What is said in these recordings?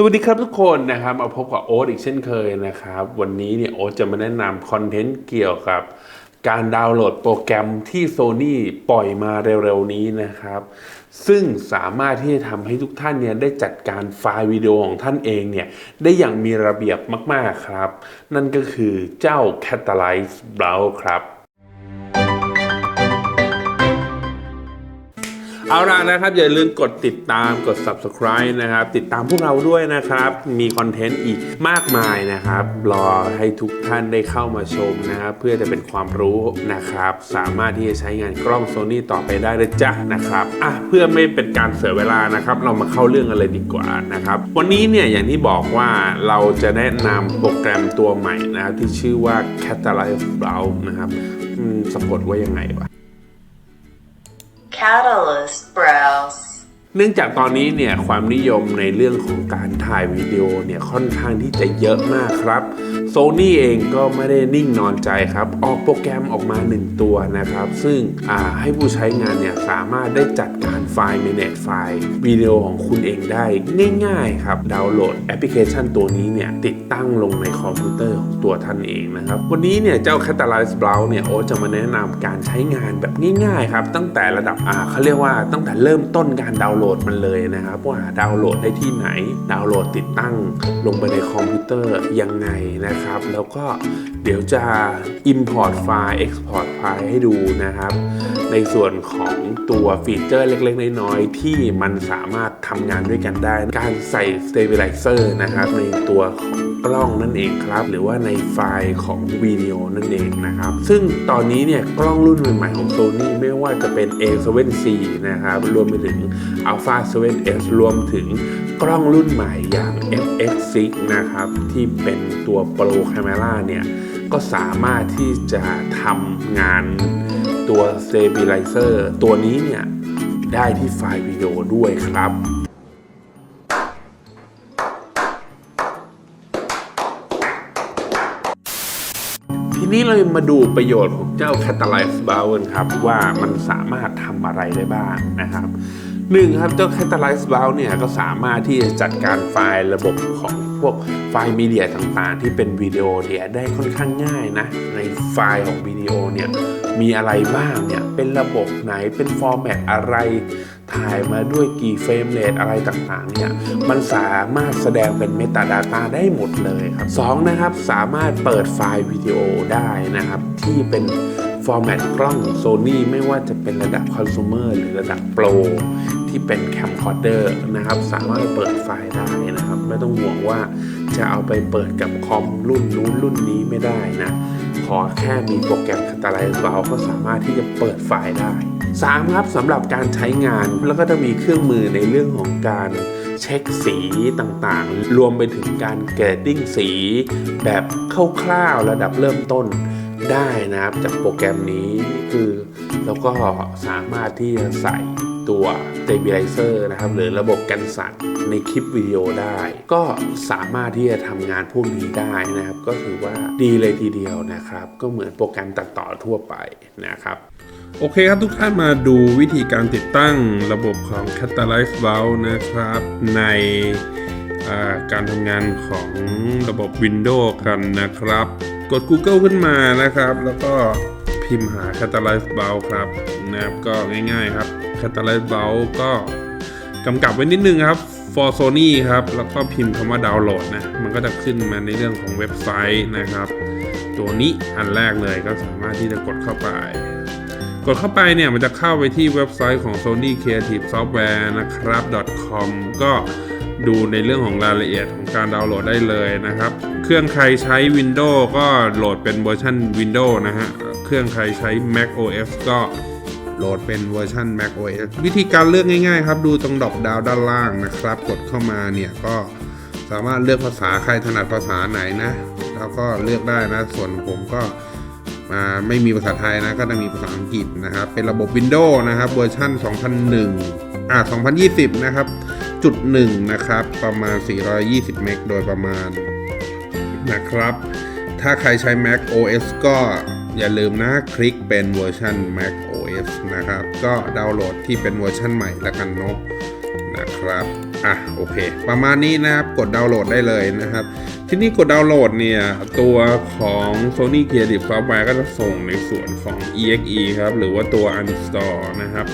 สวัสดีครับทุกคนนะครับมาพบกับโอ๊ตอีกเช่นเคยนะครับ วันนี้เนี่ยโอ๊ตจะมาแนะนำคอนเทนต์เกี่ยวกับ การดาวน์โหลดโปรแกรมที่ Sony ปล่อยมาเร็วๆนี้นะครับ ซึ่งสามารถที่จะทำให้ทุกท่านเนี่ยได้จัดการไฟล์วิดีโอของท่านเองเนี่ยได้อย่างมีระเบียบมากๆครับ นั่นก็คือเจ้า Catalyze Browse ครับ เอาล่ะนะครับ อย่าลืมกดติดตามกด subscribe นะครับ ติดตามพวกเราด้วยนะครับ มีคอนเทนต์อีกมากมายนะครับ รอให้ทุกท่านได้เข้ามาชมนะครับ เพื่อจะเป็นความรู้นะครับ สามารถที่จะใช้งานกล้อง Sony ต่อไปได้เลยจ้ะนะครับอะเพื่อไม่เป็นการเสียเวลานะครับ เรามาเข้าเรื่องกันเลยดีกว่านะครับ วันนี้เนี่ยอย่างที่บอกว่าเราจะแนะนำโปรแกรมตัวใหม่นะครับที่ชื่อว่า Catalyze Browse นะครับสะกดว่ายังไงวะ Catalyst Browse. เนื่องจากตอนนี้เนี่ยความนิยมในเรื่องของการถ่ายวิดีโอเนี่ยค่อนข้างที่จะเยอะมากครับ Sony เองก็ไม่ได้นิ่งนอนใจครับ ออกโปรแกรมออกมา 1 ตัวนะครับ ซึ่งให้ผู้ใช้งานเนี่ยสามารถได้จัดการไฟล์ manage ไฟล์วิดีโอของคุณเองได้ง่าย ๆ ครับ ดาวน์โหลดแอปพลิเคชันตัวนี้เนี่ยติดตั้งลงในคอมพิวเตอร์ของตัวท่านเองนะครับ วันนี้เนี่ยเจ้า Catalyze Browse เนี่ยโอจะมาแนะนำการใช้งานแบบง่ายๆครับ ตั้งแต่ระดับอ่าเขาเรียกว่าตั้งแต่เริ่มต้นการดาวน์โหลดมันเลยนะครับว่าดาวน์โหลดได้ที่ไหน ดาวน์โหลดติดตั้งลงไปในคอมพิวเตอร์ยังไงนะครับแล้วก็เดี๋ยวจะ Import ไฟล์ Export ไฟล์ให้ดูนะครับ ในส่วนของตัวฟีเจอร์เล็กๆ น้อยๆ ที่มันสามารถทำงานด้วยกันได้ การใส่ Stabilizer นะครับ ในตัวของกล้องนั่นเองครับ หรือว่าในไฟล์ของวิดีโอนั่นเองนะครับ ซึ่งตอนนี้เนี่ยกล้องรุ่นใหม่ๆของ Sony ไม่ว่าจะเป็น A7C นะครับ รวมไปถึง Alpha 7S รวมถึง กล้องรุ่นใหม่อย่าง FX6 นะครับ ที่เป็นตัว Pro Camera เนี่ย ก็สามารถที่จะทำงานตัว Stabilizer ตัวนี้เนี่ย ได้ที่ไฟล์วิดีโอด้วยครับทีนี้เรามาดูประโยชน์ของเจ้า Catalyze Browse กันครับ ว่ามันสามารถทำอะไรได้บ้างนะครับ หนึ่งครับเจ้า Catalyze Browse เนี่ยก็สามารถที่จะจัดการไฟล์ระบบของพวกไฟล์มีเดียต่างๆ ที่เป็นวิดีโอเนี่ยได้ค่อนข้างง่ายนะ ในไฟล์ของวิดีโอเนี่ยมีอะไรบ้างเนี่ยเป็นระบบไหนเป็นฟอร์แมตอะไร ถ่ายมาด้วยกี่เฟรมเรทอะไรต่างๆเนี่ยมันสามารถแสดงเป็นเมตาดาต้าได้หมดเลยครับสองนะครับสามารถเปิดไฟล์วิดีโอได้นะครับที่เป็นฟอร์แมตกล้อง Sony ไม่ว่าจะเป็นระดับคอน sumer หรือระดับโปร ที่เป็นแคมคอร์เดอร์นะครับสามารถเปิดไฟล์ได้นะครับ ไม่ต้องห่วงว่าจะเอาไปเปิดกับคอมรุ่นนู้นรุ่นนี้ไม่ได้นะ ขอแค่มีโปรแกรม Catalyze Browse ก็สามารถที่จะเปิดไฟล์ได้ 3 ครับสำหรับการใช้งานแล้วก็จะมีเครื่องมือในเรื่องของการเช็คสีต่างๆ รวมไปถึงการเกรดดิ้งสี แบบคร่าวๆระดับเริ่มต้นได้นะครับจากโปรแกรมนี้คือ แล้วก็สามารถที่จะใส่ ตัว stabilizer นะครับหรือระบบกันสั่นในคลิปวิดีโอได้ ก็สามารถที่จะทำงานพวกนี้ได้นะครับ ก็ถือว่าดีเลยทีเดียวนะครับ ก็เหมือนโปรแกรมตัดต่อทั่วไปนะครับโอเคครับทุกท่านมาดูวิธีการติดตั้งระบบของ Catalyze Browse นะครับ ในการทำงานของระบบ Windows กันนะครับ กด Google ขึ้นมานะครับ แล้วก็พิมพ์หา Catalyze Browse ครับนะครับก็ง่ายๆครับ Catalyze Browse ก็กำกับไว้นิดนึงครับ for Sony ครับ แล้วก็พิมพ์คำว่าดาวน์โหลดนะ มันก็จะขึ้นมาในเรื่องของเว็บไซต์นะครับ ตัวนี้อันแรกเลยก็สามารถที่จะกดเข้าไป กดเข้าไปเนี่ย มันจะเข้าไปที่เว็บไซต์ของ Sony Creative Software นะครับ .com ก็ดูในเรื่องของรายละเอียดของการดาวน์โหลดได้เลยนะครับ เครื่องใครใช้ Windows ก็โหลดเป็นเวอร์ชัน Windows นะฮะ เครื่องใครใช้ Mac OS ก็ โหลดเป็นเวอร์ชัน Mac OS วิธีการเลือกง่ายๆ ครับดูตรงดอกดาวด้านล่างนะครับ กดเข้ามาเนี่ยก็สามารถเลือกภาษาใครถนัดภาษาไหนนะ แล้วก็เลือกได้นะ ส่วนผมก็มาไม่มีภาษาไทยนะ ก็จะมีภาษาอังกฤษนะครับ เป็นระบบ Windows นะครับเวอร์ชัน2001อ่า2020 นะครับ จุดหนึ่งนะครับ ประมาณ 420 เมกโดยประมาณนะครับ ถ้าใครใช้ Mac OS ก็อย่าลืมนะ คลิกเป็นเวอร์ชัน Mac OS นะครับ ก็ดาวน์โหลดที่เป็นเวอร์ชันใหม่ละกันเนาะนะครับอะโอเค ประมาณนี้นะครับกดดาวน์โหลดได้เลยนะครับ ที่นี่กดดาวน์โหลดเนี่ย ตัวของ Sony Creative Software ก็จะส่งในส่วนของ exe ครับ หรือว่าตัว uninstall นะครับ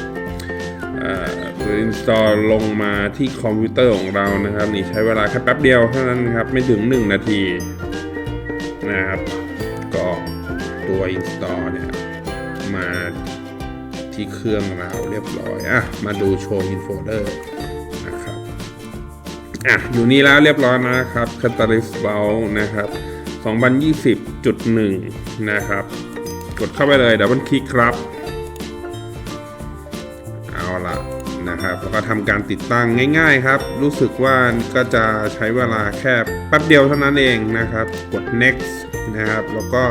เอ่อ install ลงมาที่คอมพิวเตอร์ของเรานะครับ นี่ใช้เวลาแค่แป๊บเดียวเท่านั้นครับ ไม่ถึง 1 นาทีนะครับ ก็ตัว install เนี่ย ที่เครื่องเราเรียบร้อยอะมาดูโชว์ in folder นะครับอะอยู่นี่แล้วเรียบร้อยนะครับ Catalyst b o u นะครับ 2020.1 นะครับ กดเข้าไปเลยดับเบิลคลิกครับ เอาละนะครับแล้วก็ทำการติดตั้งง่ายๆครับ รู้สึกว่าก็จะใช้เวลาแค่แป๊บเดียวเท่านั้นเองนะครับ กด next นะครับ แล้วก็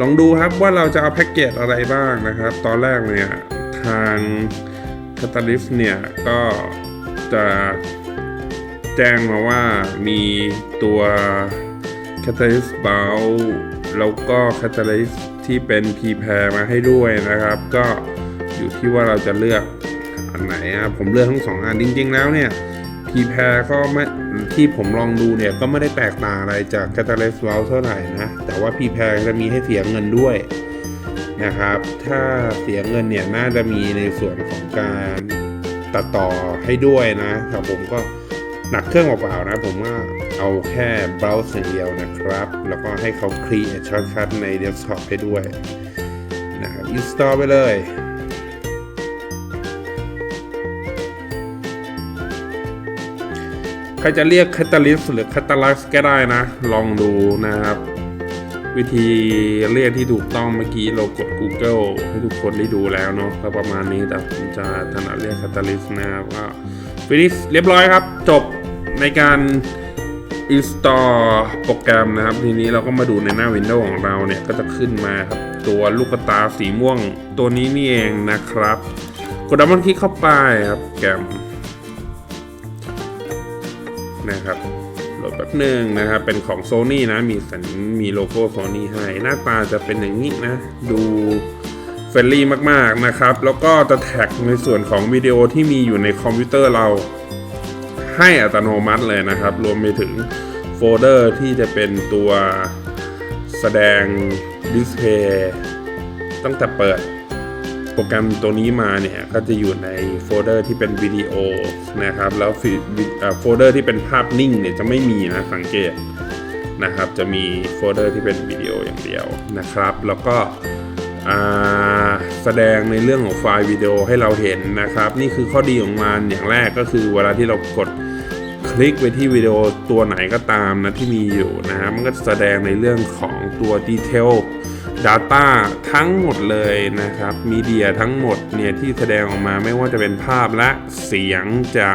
ลองดูครับว่าเราจะเอาแพ็กเกจอะไรบ้างนะครับ ตอนแรกเนี่ยทาง Catalyst เนี่ยก็จะแจ้งมาว่ามีตัว Catalyst b o u แล้วก็ Catalyst ที่เป็น p p a i r มาให้ด้วยนะครับ ก็อยู่ที่ว่าเราจะเลือกอันไหนอะผมเลือกทั้งสองอันจริง ๆ แล้วเนี่ย p p a i r ก็ไม่ที่ผมลองดูเนี่ยก็ไม่ได้แตกต่างอะไรจาก Catalyst b o u เท่าไหร่นะ แต่ว่า p p a i r จะมีให้เสียเงินด้วยนะครับ ถ้าเสียเงินเนี่ยน่าจะมีในส่วนของการตัดต่อให้ด้วยนะครับผมก็หนักเครื่องเปล่าๆนะ ผมว่าเอาแค่ browse อย่างเดียวนะครับ แล้วก็ให้เขา create shortcut ใน desktop ให้ด้วยนะครับ install ไปเลย รจะเรียก Catalyst หรือ Catalyst ก็ได้นะ ลองดูนะครับ วิธีเรียกที่ถูกต้องเมื่อกี้เรากด Google ให้ทุกคนได้ดูแล้วเนาะก็ประมาณนี้แต่ผมจะถนัดเรียก Catalyst นะครับก็ฟินิชเรียบร้อยครับ จบในการ install โปรแกรมนะครับ ทีนี้เราก็มาดูในหน้า Windows ของเราเนี่ย ก็จะขึ้นมาครับ ตัวลูกตาสีม่วงตัวนี้นี่เองนะครับ กดดับเบิลคลิกเข้าไปครับแกรม นะครับโหลดแป๊บหนึ่งนะครับ เป็นของ Sony นะ มีสัญมีโลโก้ Sony ให้ หน้าตาจะเป็นอย่างนี้นะ ดูเฟรนลี่มากๆนะครับ แล้วก็จะแท็กในส่วนของวิดีโอที่มีอยู่ในคอมพิวเตอร์เราให้อัตโนมัติเลยนะครับ รวมไปถึงโฟลเดอร์ที่จะเป็นตัวแสดงดิสเพย์ตั้งแต่เปิด ปรแกรมตัวนี้มาเนี่ยก็จะอยู่ในโฟลเดอร์ที่เป็นวิดีโอนะครับแล้วโฟลเดอร์ที่เป็นภาพนิ่งเนี่ยจะไม่มีนะสังเกตนะครับจะมีโฟลเดอร์ที่เป็นวิดีโออย่างเดียวนะครับ แล้วก็แสดงในเรื่องของไฟล์วิดีโอให้เราเห็นนะครับ นี่คือข้อดีของมันอย่างแรกก็คือเวลาที่เรากดคลิกไปที่วิดีโอตัวไหนก็ตามนะที่มีอยู่นะฮะมันก็จะแสดงในเรื่องของตัวดีเทล Data ทั้งหมดเลยนะครับมีเดียทั้งหมดเนี่ยที่แสดงออกมาไม่ว่าจะเป็นภาพและเสียงจะ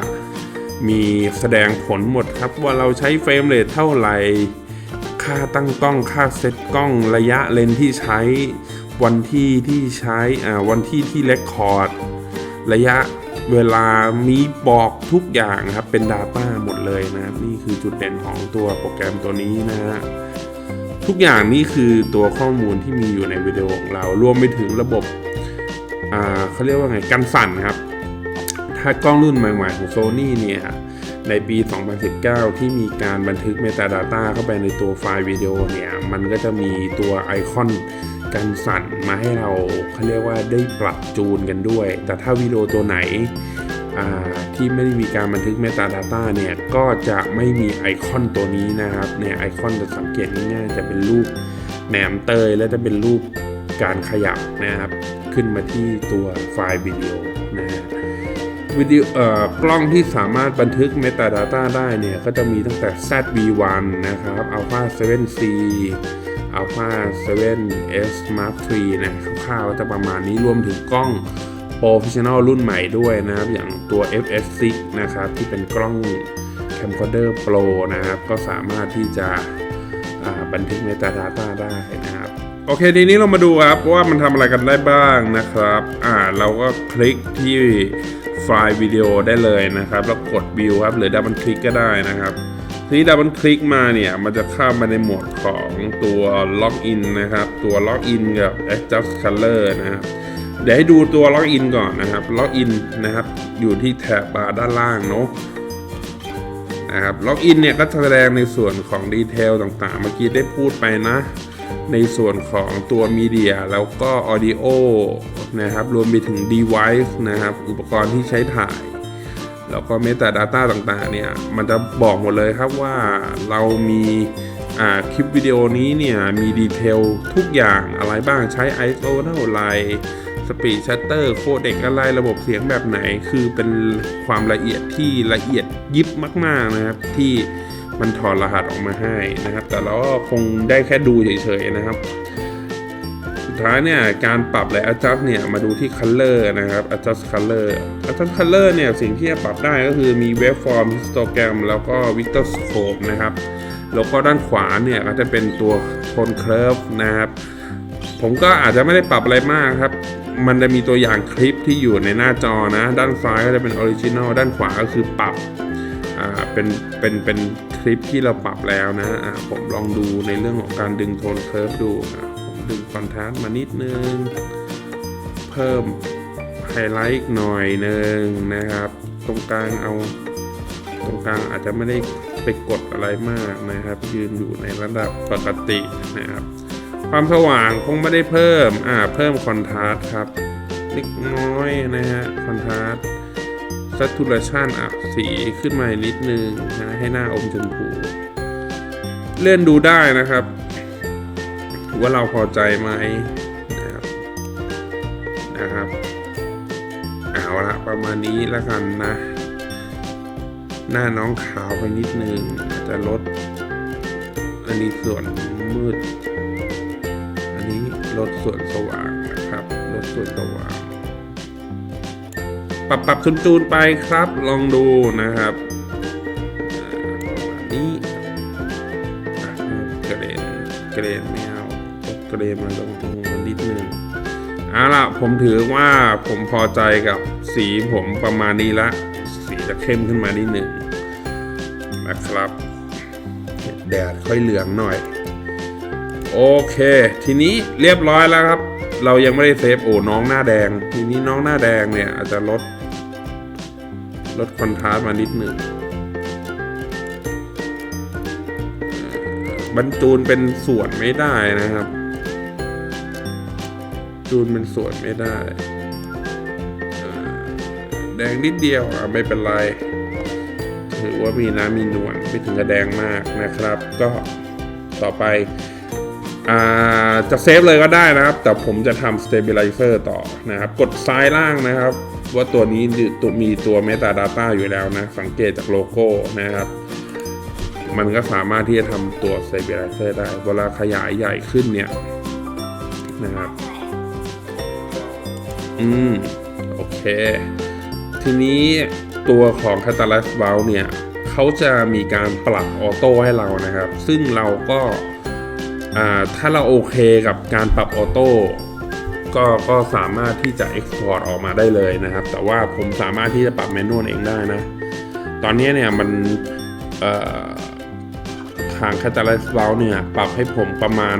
มีแสดงผลหมดครับว่าเราใช้เฟรมเรทเท่าไหร่ ค่าตั้งกล้อง ค่าเซตกล้องระยะเลนที่ใช้ วันที่ที่ใช้อ่าวันที่ที่เลคคอร์ดระยะเวลามีบอกทุกอย่างครับเป็น Data หมดเลยนะครับนี่คือจุดเด่นของตัวโปรแกรมตัวนี้นะฮะ ทุกอย่างนี่คือตัวข้อมูลที่มีอยู่ในวิดีโอของเรา รวมไปถึงระบบเขาเรียกว่าไงกันสั่นครับ ถ้ากล้องรุ่นใหม่ๆของ Sony เนี่ยในปี 2019 ที่มีการบันทึก Metadata เข้าไปในตัวไฟล์วิดีโอเนี่ย มันก็จะมีตัวไอคอนกันสั่นมาให้เราเขาเรียกว่าได้ปรับจูนกันด้วย แต่ถ้าวิดีโอตัวไหน ที่ไม่ได้มีการบันทึก Metadata เนี่ยก็จะไม่มีไอคอนตัวนี้นะครับเนี่ยไอคอนจะสังเกตง่ายๆจะเป็นรูปแหนมเตย และจะเป็นรูปการขยับนะครับ ขึ้นมาที่ตัวไฟล์วิดีโอนะฮะวิดีโอเอ่อกล้องที่สามารถบันทึก Metadata ได้เนี่ย ก็จะมีตั้งแต่ ZV1 นะครับ Alpha 7C Alpha 7S Mark III นะคร่าวๆก็จะประมาณนี้รวมถึงกล้อง Professional รุ่นใหม่ด้วยนะครับ อย่างตัว FS6 นะครับ ที่เป็นกล้อง Camcorder Pro นะครับ ก็สามารถที่จะบันทึก Metadata ได้นะครับ โอเคทีนี้เรามาดูครับว่ามันทำอะไรกันได้บ้างนะครับ อ่าเราก็คลิกที่ไฟล์วิดีโอได้เลยนะครับ แล้วกดวิวครับ หรือดับเบิลคลิกก็ได้นะครับทีนี้ดับเบิลคลิกมาเนี่ย มันจะเข้ามาในโหมดของตัวล็อกอินนะครับ ตัวล็อกอินกับ adjust color นะครับ เดี๋ยวให้ดูตัวล็อกอินก่อนนะครับล็อกอินนะครับ อยู่ที่แถบบาร์ด้านล่างเนาะนะครับล็อกอินเนี่ยก็แสดงในส่วนของดีเทลต่างๆ เมื่อกี้ได้พูดไปนะ ในส่วนของตัวมีเดียแล้วก็ Audio นะครับรวมไปถึง Device นะครับ อุปกรณ์ที่ใช้ถ่าย แล้วก็ Metadata ต่างๆ เนี่ย มันจะบอกหมดเลยครับว่าเรามีอ่าคลิปวิดีโอนี้เนี่ย มีดีเทลทุกอย่างอะไรบ้างใช้ ISO เท่าไหร่ สปีดชัตเตอร์โคเด็กอะไรระบบเสียงแบบไหน คือเป็นความละเอียดที่ละเอียดยิบมาก ๆนะครับ ที่มันถอดรหัสออกมาให้นะครับ แต่เราก็คงได้แค่ดูเฉยๆนะครับสุดท้ายเนี่ยการปรับและ adjust เนี่ยมาดูที่ color นะครับ adjust color adjust color เนี่ยสิ่งที่จะปรับได้ก็คือมี waveform histogram แล้วก็ victoscope นะครับแล้วก็ด้านขวาเนี่ยก็จะเป็นตัว tone curve นะครับ ผมก็อาจจะไม่ได้ปรับอะไรมากครับ มันจะมีตัวอย่างคลิปที่อยู่ในหน้าจอนะ ด้านซ้ายก็จะเป็นออริจิน l ด้านขวาก็คือปรับอ่าเป็นเป็นเป็นคลิปที่เราปรับแล้วนะอ่าผมลองดูในเรื่องของการดึงโทนเคิร์ฟดูอะผมดึงคอนทราสต์มานิดนึง เพิ่มไฮไลท์หน่อยนึงนะครับ ตรงกลางเอาตรงกลางอาจจะไม่ได้ไปกดอะไรมากนะครับ ยืนอยู่ในระดับปกตินะครับ ความสว่างคงไม่ได้เพิ่ม อ่า เพิ่มคอนทราสต์ครับ เล็กน้อยนะฮะ คอนทราสต์ saturation อะสีขึ้นมานิดนึงนะให้หน้าอมชมพู เล่นดูได้นะครับ ว่าเราพอใจไหมนะครับนะครับเอาละประมาณนี้แล้วกันนะ หน้าน้องขาวไปนิดนึงอาจจะลด อันนี้ส่วนมืด ลดส่วนสว่างนะครับลดส่วนสว่าง ปรับปรับจูนๆไปครับ ลองดูนะครับประมาณนี้อะเกรนเกรนไม่เอาลดเกรนมาลงตรงมันนิดนึงเอาล่ะผมถือว่าผมพอใจกับสีผมประมาณนี้ละ สีจะเข้มขึ้นมานิดหนึ่งนะครับ แดดค่อยเหลืองหน่อย โอเค ทีนี้เรียบร้อยแล้วครับ เรายังไม่ได้เซฟโอ้น้องหน้าแดง ทีนี้น้องหน้าแดงเนี่ยอาจจะลด ลดคอนทราสต์มานิดหนึ่งบรรจูนเป็นส่วนไม่ได้นะครับ จูนเป็นส่วนไม่ได้ แดงนิดเดียวอะไม่เป็นไรถือว่ามีน้ำมีนวลไม่ถึงกับแดงมากนะครับ ก็ต่อไป จะเซฟเลยก็ได้นะครับ แต่ผมจะทำ stabilizer ต่อนะครับ กดซ้ายล่างนะครับ ว่าตัวนี้ตัวมีตัว metadata อยู่แล้วนะ สังเกตจากโลโก้นะครับ มันก็สามารถที่จะทำตัว stabilizer ได้ เวลาขยายใหญ่ขึ้นเนี่ยนะครับ อืม โอเค ทีนี้ตัวของ Catalyst Valve เนี่ย เขาจะมีการปรับออโต้ให้เรานะครับ ซึ่งเราก็ ถ้าเราโอเคกับการปรับออโต้ก็ก็สามารถที่จะ Export ออกมาได้เลยนะครับ แต่ว่าผมสามารถที่จะปรับแมนนวลเองได้นะ ตอนนี้เนี่ยมันเอ่อทาง Catalyst Valve เนี่ยปรับให้ผมประมาณ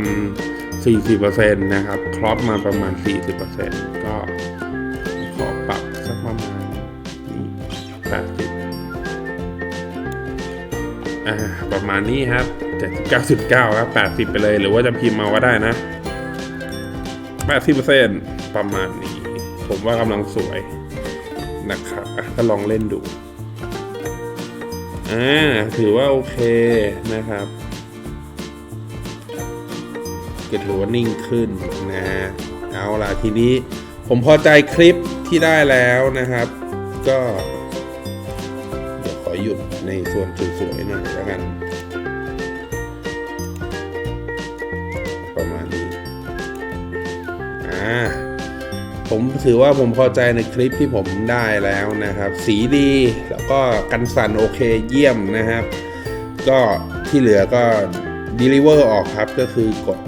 40%นะครับครอปมาประมาณ 40%ก็ขอปรับสักประมาณนี้80อ่าประมาณนี้ครับ 79.9ครับ 80 ไปเลย หรือว่าจะพิมพ์มาว่าได้นะ 80%ประมาณนี้ ผมว่ากำลังสวยนะครับก็ลองเล่นดู อ่า ถือว่าโอเคนะครับก็ถือว่านิ่งขึ้นนะฮะเอาล่ะทีนี้ผมพอใจคลิปที่ได้แล้วนะครับ ก็ เดี๋ยวขอหยุดในส่วนสวยๆหน่อยแล้วกัน ผมถือว่าผมพอใจในคลิปที่ผมได้แล้วนะครับ สีดีแล้วก็กันสั่นโอเคเยี่ยมนะครับ ก็ที่เหลือก็ deliver ออกครับก็คือกด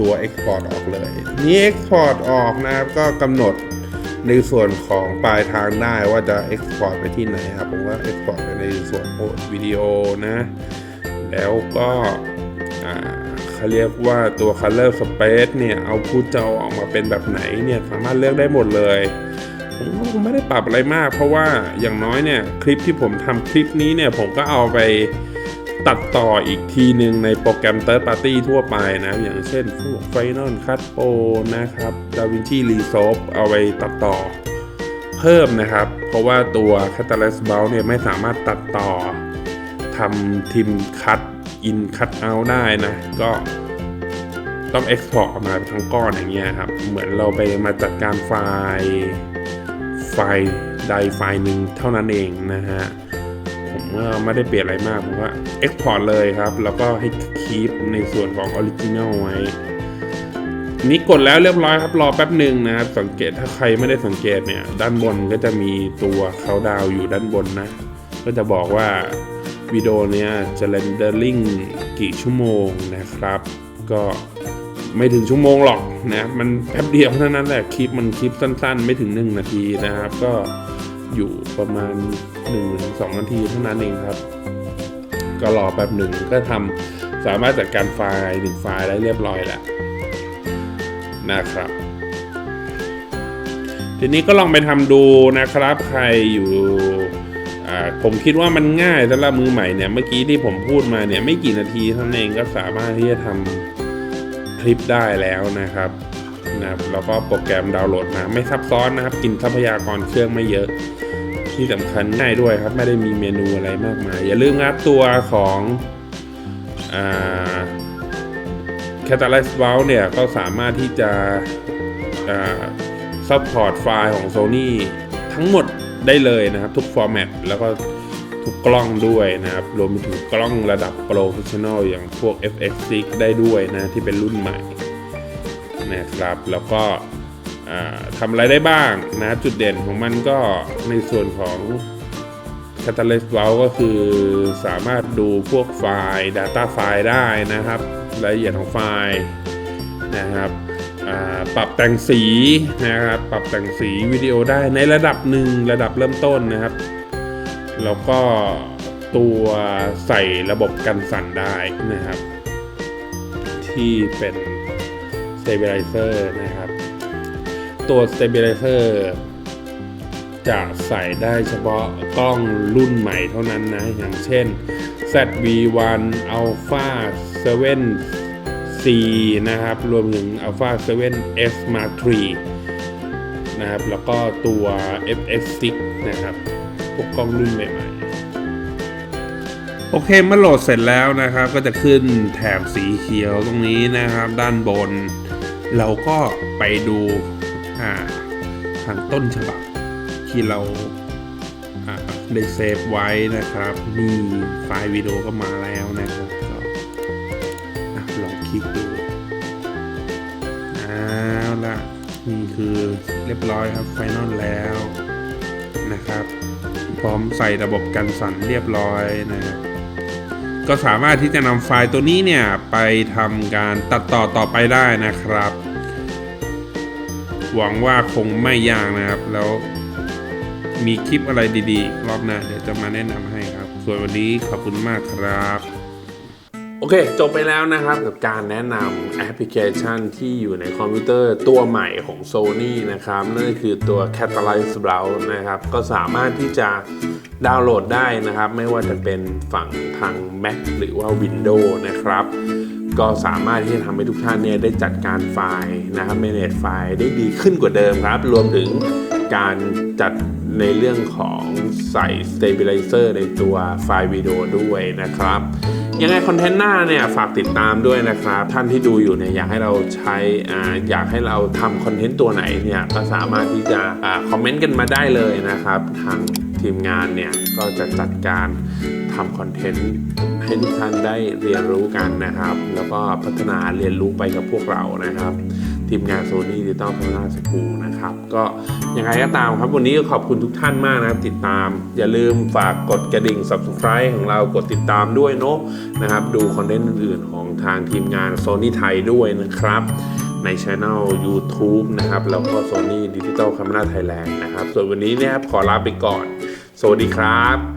ตัว export ออกเลยนี่ export ออกนะครับก็กำหนดในส่วนของปลายทางได้ว่าจะ export ไปที่ไหนครับ ผมว่า export ไปในส่วนโพสวิดีโอนะ แล้วก็ เขาเรียกว่าตัว color space เนี่ยเอาพูดจะเอาออกมาเป็นแบบไหนเนี่ยสามารถเลือกได้หมดเลยผมไม่ได้ปรับอะไรมาก เพราะว่าอย่างน้อยเนี่ยคลิปที่ผมทำคลิปนี้เนี่ยผมก็เอาไปตัดต่ออีกทีหนึ่งในโปรแกรม Third Party ทั่วไปนะ อย่างเช่นพวก Final Cut Pro นะครับ DaVinci Resolve เอาไปตัดต่อเพิ่มนะครับ เพราะว่าตัว Catalyst b o u n เนี่ยไม่สามารถตัดต่อทำทีมคัด อินคัดเอาได้นะ ก็ต้อง Export ออกมาทั้งก้อนอย่างเงี้ยครับ เหมือนเราไปมาจัดการไฟล์ไฟล์ใดไฟล์หนึ่งเท่านั้นเองนะฮะ ผมก็ไม่ได้เปลี่ยนอะไรมาก ผมก็ Export เลยครับ แล้วก็ให้คีปในส่วนของ Original ไว้นี่กดแล้วเรียบร้อยครับ รอแป๊บหนึ่งนะครับ สังเกตถ้าใครไม่ได้สังเกตเนี่ย ด้านบนก็จะมีตัวเขาดาวอยู่ด้านบนนะ ก็จะบอกว่า วิดีโอเนี้ยจะเรนเดอร์ลิงกี่ชั่วโมงนะครับ ก็ไม่ถึงชั่วโมงหรอกนะมันแป๊บเดียวเท่านั้นแหละคลิปมันคลิปสั้นๆ ไม่ถึง 1 นาทีนะครับ ก็อยู่ประมาณ1-2นาทีเท่านั้นเองครับ ก็รอแป๊บหนึ่งก็ทำสามารถจัดการไฟล์หนึ่งไฟล์ได้เรียบร้อยแล้วนะครับ ทีนี้ก็ลองไปทำดูนะครับใครอยู่ ผมคิดว่ามันง่ายสำหรับมือใหม่เนี่ยเมื่อกี้ที่ผมพูดมาเนี่ยไม่กี่นาทีเท่านั้นเองก็สามารถที่จะทำคลิปได้แล้วนะครับนะครับแล้วก็โปรแกรมดาวน์โหลดมาไม่ซับซ้อนนะครับ กินทรัพยากรเครื่องไม่เยอะ ที่สำคัญง่ายด้วยครับไม่ได้มีเมนูอะไรมากมาย อย่าลืมครับตัวของอ่า Catalyst v o เนี่ยก็สามารถที่จะซัพพอร์ตไฟล์ของ Sony ทั้งหมด ได้เลยนะครับ ทุกฟอร์แมตแล้วก็ทุกกล้องด้วยนะครับ รวมไปถึงกล้องระดับ Professional อย่างพวก FX6 ได้ด้วยนะที่เป็นรุ่นใหม่นะครับ แล้วก็ทำอะไรได้บ้างนะจุดเด่นของมันก็ในส่วนของ Catalyst v o u ก็คือสามารถดูพวกไฟล์ Data ไฟล์ได้นะครับ รายละเอียดของไฟล์นะครับ ปรับแต่งสีนะครับ ปรับแต่งสีวิดีโอได้ในระดับหนึ่งระดับเริ่มต้นนะครับ แล้วก็ตัวใส่ระบบกันสั่นได้นะครับ ที่เป็น Stabilizer นะครับ ตัว Stabilizer จะใส่ได้เฉพาะกล้องรุ่นใหม่เท่านั้นนะ อย่างเช่น ZV-1 Alpha C นะครับ รวมถึง Alpha 7S Mark III นะครับ แล้วก็ตัว FX6 นะครับ พวกกล้องรุ่นใหม่ๆ โอเคเมื่อโหลดเสร็จแล้วนะครับ ก็จะขึ้นแถบสีเขียวตรงนี้นะครับ ด้านบน เราก็ไปดูทางต้นฉบับที่เราได้เซฟไว้นะครับนี่ไฟล์วิดีโอก็มาแล้วนะครับ ลิกดูเอาละนี่คือเรียบร้อยครับไฟนอลแล้วนะครับ พร้อมใส่ระบบกันสั่นเรียบร้อยนะครับก็สามารถที่จะนำไฟล์ตัวนี้เนี่ยไปทำการตัดต่อต่อไปได้นะครับ หวังว่าคงไม่ยากนะครับ แล้วมีคลิปอะไรดีๆ รอบหน้าเดี๋ยวจะมาแนะนำให้ครับ ส่วนวันนี้ขอบคุณมากครับ โอเค จบไปแล้วนะครับกับการแนะนำแอปพลิเคชันที่อยู่ในคอมพิวเตอร์ตัวใหม่ของ Sony นะครับนั่นคือตัว Catalyst Browse นะครับ ก็สามารถที่จะดาวน์โหลดได้นะครับ ไม่ว่าจะเป็นฝั่งทาง Mac หรือว่า Windows นะครับ ก็สามารถที่จะทำให้ทุกท่านเนี่ยได้จัดการไฟล์นะครับ manage ไฟล์ได้ดีขึ้นกว่าเดิมครับ รวมถึงการจัด ในเรื่องของใส่ stabilizer ในตัวไฟล์วิดีโอด้วยนะครับ ยังไงคอนเทนต์หน้าเนี่ยฝากติดตามด้วยนะครับ ท่านที่ดูอยู่เนี่ยอยากให้เราใช้อ่าอยากให้เราทำคอนเทนต์ตัวไหนเนี่ยก็สามารถที่จะอาคอมเมนต์กันมาได้เลยนะครับ ทางทีมงานเนี่ยก็จะจัดการทำคอนเทนต์ให้ทุกท่านได้เรียนรู้กันนะครับ แล้วก็พัฒนาเรียนรู้ไปกับพวกเรานะครับ ทีมงาน Sony Digital Camera School นะครับ ก็ยังไงก็ตามครับวันนี้ก็ขอบคุณทุกท่านมากนะครับ ติดตาม อย่าลืมฝากกดกระดิ่ง Subscribe ของเรากดติดตามด้วยเนาะนะครับ ดูคอนเทนต์อื่นๆ ของทางทีมงาน Sony ไทยด้วยนะครับในช anel YouTube นะครับ แล้วก็ Sony Digital Camera Thailand นะครับ ส่วนวันนี้เนี่ยครับขอลาไปก่อน สวัสดีครับ